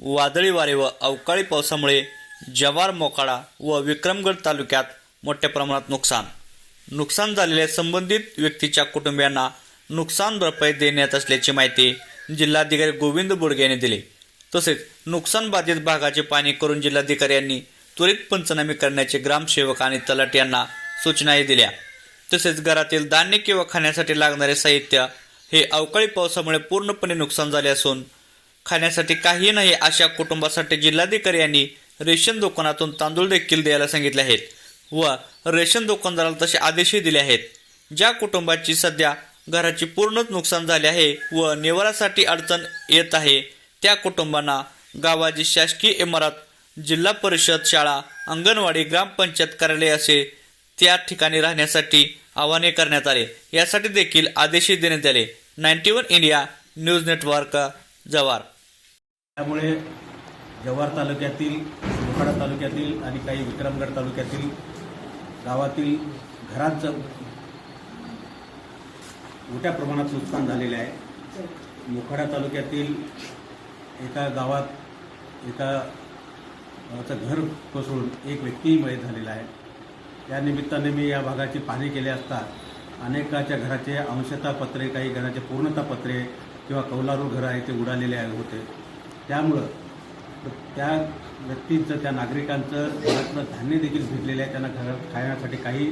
वादळी वारे व अवकाळी पावसामुळे जव्हार मोकाडा व विक्रमगड तालुक्यात मोठ्या प्रमाणात नुकसान. नुकसान झालेल्या संबंधित व्यक्तीच्या कुटुंबियांना नुकसान भरपाई देण्यात असल्याची माहिती जिल्हाधिकारी गोविंद बोडगे यांनी दिली. तसेच नुकसान बाधित भागाचे पाणी करून जिल्हाधिकारी यांनी त्वरित पंचनामे करण्याचे ग्रामसेवक आणि तलाट यांना सूचनाही दिल्या. तसेच घरातील धान्य किंवा खाण्यासाठी लागणारे साहित्य हे अवकाळी पावसामुळे पूर्णपणे नुकसान झाले असून खाण्यासाठी काही नाही अशा कुटुंबासाठी जिल्हाधिकारी यांनी रेशन दुकानातून तांदूळ देखील द्यायला सांगितले आहेत व रेशन दुकानदाराला तसे आदेशही दिले आहेत. ज्या कुटुंबाची सध्या घराची पूर्णच नुकसान झाले आहे व निवारासाठी अडचण येत आहे त्या कुटुंबांना गावाची शासकीय इमारत जिल्हा परिषद शाळा अंगणवाडी ग्रामपंचायत कार्यालय असे त्या ठिकाणी राहण्यासाठी आवाहने करण्यात आले. यासाठी देखील आदेशही देण्यात आले. Ninety one India news network Jawhar त्यामुळे जव्हार तालुक्यातील मोखाडा तालुक्यातील आणि काही विक्रमगड तालुक्यातील गावातील घरांचं मोठ्या प्रमाणात नुकसान झालेले आहे. मोखाडा तालुक्यातील एका गावात एका गावाचं घर कोसळून एक व्यक्ती मयत झालेला आहे. या निमित्ताने मी या भागाची पाहणी केली असता अनेकाच्या घराचे अंशता पत्रे काही घराचे पूर्णता पत्रे किंवा कौलारू घरं आहे ते उडालेले आहे होते. त्यामुळं त्या व्यक्तींचं त्या नागरिकांचं घरातलं धान्य देखील भिजलेलं आहे त्यांना घर खाण्यासाठी काही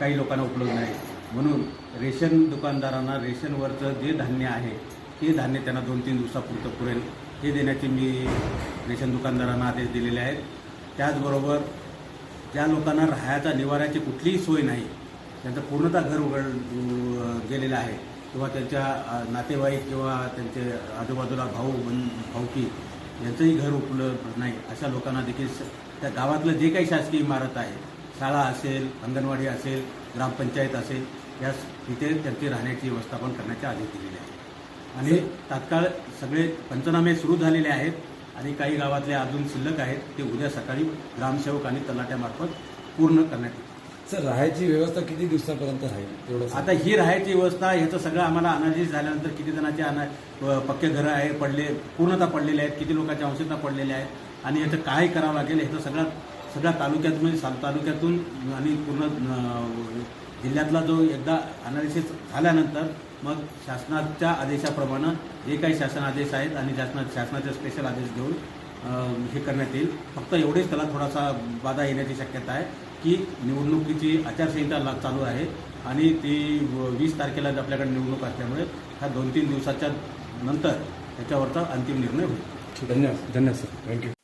काही लोकांना उपलब्ध नाही. म्हणून रेशन दुकानदारांना रेशनवरचं जे धान्य आहे ते धान्य त्यांना दोन तीन दिवसापुरतं पुरेल. हे देण्याचे मी रेशन दुकानदारांना आदेश दिलेले आहेत. त्याचबरोबर ज्या लोकांना राहायचा निवाऱ्याची कुठलीही सोय नाही त्यांचं पूर्णतः घर उघड गेलेलं आहे. किंवा त्यांच्या नातेवाईक किंवा त्यांचे आजूबाजूला भाऊ बन भाऊकी यांचंही घर उपलब्ध नाही. अशा लोकांना देखील त्या गावातलं जे काही शासकीय इमारत आहे शाळा असेल अंगणवाडी असेल ग्रामपंचायत असेल या तिथे त्यांची राहण्याची व्यवस्थापन करण्याचे आदेश दिलेले आहे. आणि तात्काळ सगळे पंचनामे सुरू झालेले आहेत आणि काही गावातले अजून शिल्लक आहेत ते उद्या सकाळी ग्रामसेवक आणि तलाट्यामार्फत पूर्ण करण्यात येईल सर राहायची व्यवस्था किती दिवसापर्यंत राहील? तेवढं आता ही राहायची व्यवस्था ह्याचं सगळं आम्हाला अनालिसिस झाल्यानंतर किती जणांचे अना प- पक्के घरं आहे पडले पूर्णतः पडलेले आहेत किती लोकांच्या अंशता पडलेले आहेत आणि याचं काय करावं लागेल ह्याचं सगळ्यात सगळ्या तालुक्यातून म्हणजे तालुक्यातून आणि पूर्ण जिल्ह्यातला जो एकदा अनालिसिस झाल्यानंतर मग शासनाच्या आदेशाप्रमाणे जे काही शासन आदेश आहेत आणि शासना शासनाचे स्पेशल आदेश घेऊन हे करण्यात येईल. फक्त एवढेच त्याला थोडासा बाधा येण्याची शक्यता आहे. की निवडणुकीची आचारसंहिता ला- चालू आहे आणि ती व- वीस तारखेला आपल्याकडे निवडणूक असल्यामुळे ह्या दोन तीन दिवसाच्या नंतर त्याच्यावरचा अंतिम निर्णय होईल. धन्यवाद. धन्यवाद सर. थँक्यू